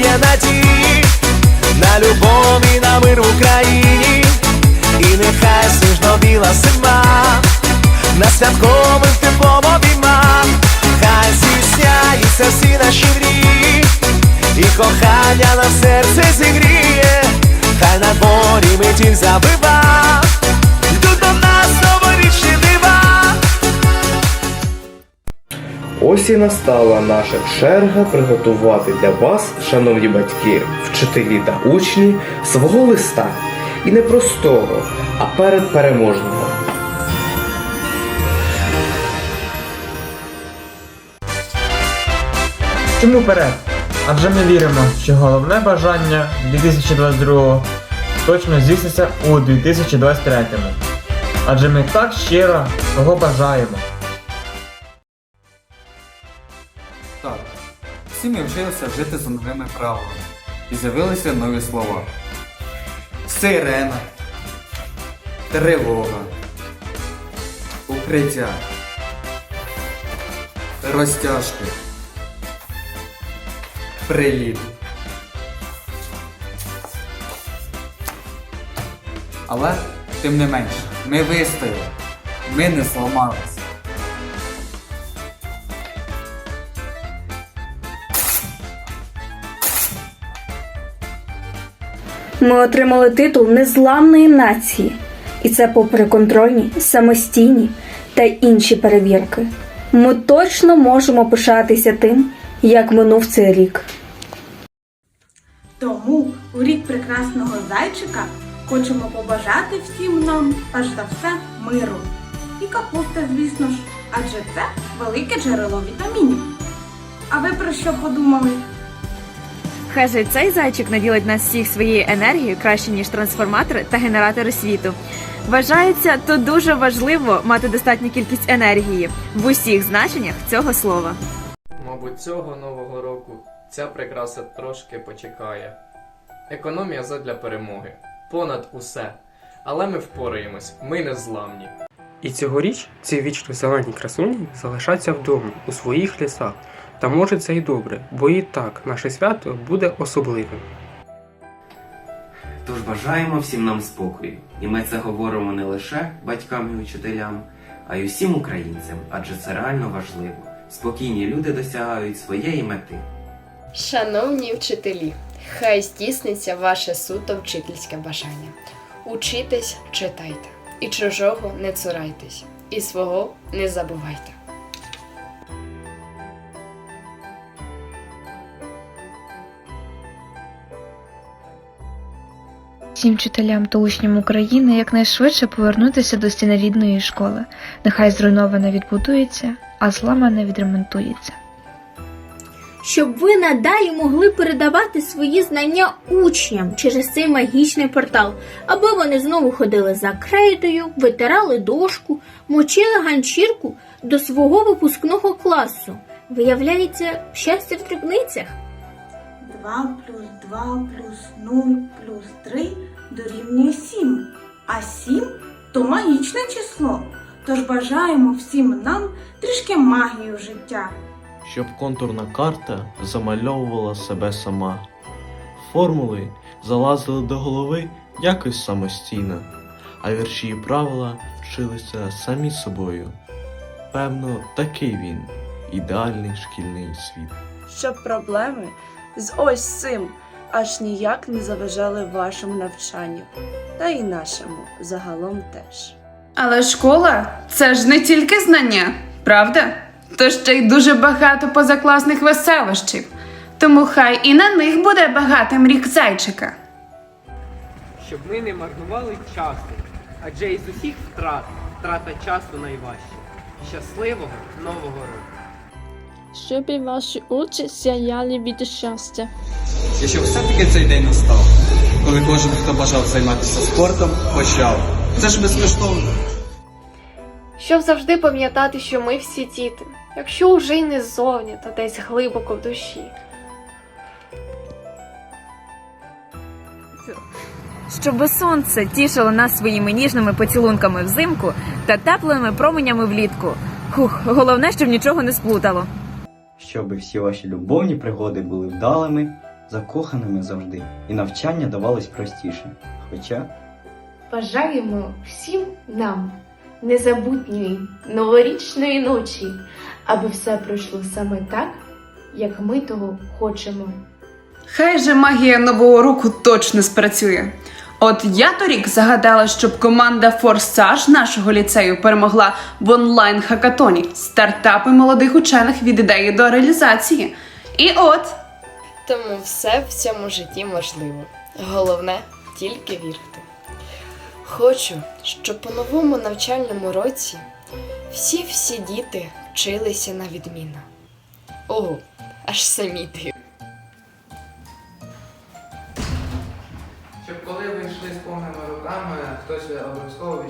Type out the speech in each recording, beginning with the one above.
бракує надії на любов і на мир в Україні, і нехай сніжно біла зима на святкових теплом обіймах, хай здійсняються всі наші мрії, і кохання нам серце зігріє, хай на дворі метіль забива, Ось і настала наша черга приготувати для вас, шановні батьки, вчителі та учні, свого листа. І не простого, а передпереможного. Чому вперед? Адже ми віримо, що головне бажання 2022 точно здійсниться у 2023. Адже ми так щиро того бажаємо. Всі ми вчилися жити за новими правилами. І з'явилися нові слова. Сирена. Тривога. Укриття. Розтяжки. Приліт. Але, тим не менше, ми вистояли. Ми не зламалися. Ми отримали титул незламної нації, і це попри контрольні, самостійні та інші перевірки. Ми точно можемо пишатися тим, як минув цей рік. Тому у рік прекрасного зайчика хочемо побажати всім нам, перш за все, миру. І капуста, звісно ж, адже це велике джерело вітамінів. А ви про що подумали? Хай же цей зайчик наділить нас всіх своєю енергією краще, ніж трансформатори та генератори світу. Вважається, то дуже важливо мати достатню кількість енергії в усіх значеннях цього слова. Мабуть, цього нового року ця прикраса трошки почекає. Економія задля перемоги. Понад усе. Але ми впораємось, ми не зламні. І цьогоріч ці вічно зелені красуні залишаться вдома у своїх лісах. Та може це й добре, бо і так наше свято буде особливим. Тож бажаємо всім нам спокою, і ми це говоримо не лише батькам і учителям, а й усім українцям, адже це реально важливо. Спокійні люди досягають своєї мети. Шановні вчителі, хай здійсниться ваше суто вчительське бажання. Учитесь, читайте, і чужого не цурайтесь, і свого не забувайте. Всім вчителям та учням України якнайшвидше повернутися до стіни рідної школи. Нехай зруйноване відбудується, а зламане відремонтується. Щоб ви надалі могли передавати свої знання учням через цей магічний портал, аби вони знову ходили за крейдою, витирали дошку, мочили ганчірку до свого випускного класу. Виявляється, щастя в дрібницях. 2 плюс 2 плюс 0 плюс 3 дорівнює 7. А 7 то магічне число. Тож бажаємо всім нам трішки магії в життя. щоб контурна карта замальовувала себе сама. Формули залазили до голови якось самостійно, а вірші і правила вчилися самі собою. Певно, такий він ідеальний шкільний світ. щоб проблеми з ось цим аж ніяк не заважали вашому навчанню, та й нашому загалом теж. Але школа це ж не тільки знання, правда? То ще й дуже багато позакласних веселощів. Тому хай і на них буде багатим рік зайчика. Щоб ми не марнували часу, адже із усіх втрат втрата часу найважча. Щасливого нового року! Щоб і ваші очі сяяли від щастя. І щоб все-таки цей день настав, коли кожен, хто бажав займатися спортом, почав. Це ж безкоштовно. Щоб завжди пам'ятати, що ми всі діти, якщо вже й не ззовні, то десь глибоко в душі. Щоб сонце тішило нас своїми ніжними поцілунками взимку та теплими променями влітку. Хух, головне, щоб нічого не сплутало. Щоб всі ваші любовні пригоди були вдалими, закоханими завжди, і навчання давалось простіше. Хоча Бажаємо всім нам незабутньої новорічної ночі, аби все пройшло саме так, як ми того хочемо. Хай же магія нового року точно спрацює. От я торік загадала, щоб команда Форсаж нашого ліцею перемогла в онлайн хакатоні стартапи молодих учених від ідеї до реалізації. І от Тому все в цьому житті можливо. Головне тільки вірити. Хочу, щоб по новому навчальному році всі всі діти вчилися на відміну. Ого, аж самі ти.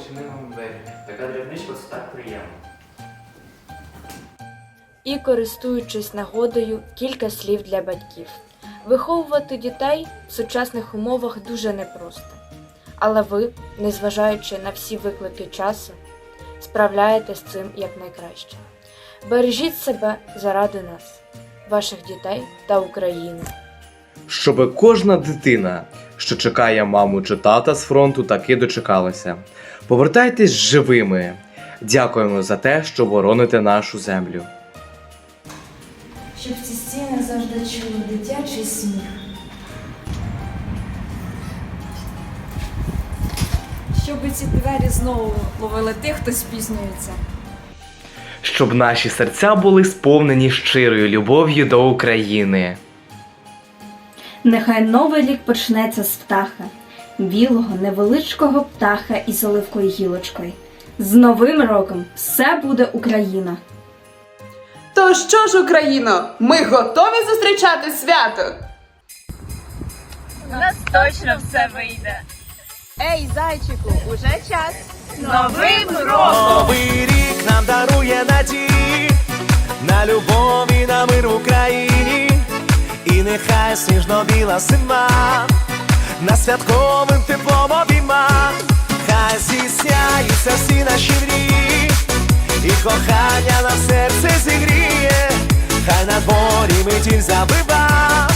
Відчинив двері. Така дрібничка це так приємно. І користуючись нагодою, кілька слів для батьків. Виховувати дітей в сучасних умовах дуже непросто. Але ви, незважаючи на всі виклики часу, справляєтесь з цим якнайкраще. Бережіть себе заради нас, ваших дітей та України. Щоби кожна дитина, що чекає маму чи тата з фронту, таки дочекалася. Повертайтесь живими. Дякуємо за те, що бороните нашу землю. Щоб ці стіни завжди чули дитячий сміх. Щоб ці двері знову ловили тих, хто спізнюється. Щоб наші серця були сповнені щирою любов'ю до України. Нехай новий рік почнеться з птаха, білого невеличкого птаха із оливкою гілочкою. З Новим роком все буде Україна! то що ж, Україно, ми готові зустрічати свято? У нас точно все вийде. Ей, зайчику, уже час. З Новим роком! Новий рік нам дарує надії на любов і на мир в Україні, нехай сніжно-біла зима. На святковим теплом обійма, хай зісняються всі наші мрії, і кохання на серце зігріє, хай на дворі метіль забива,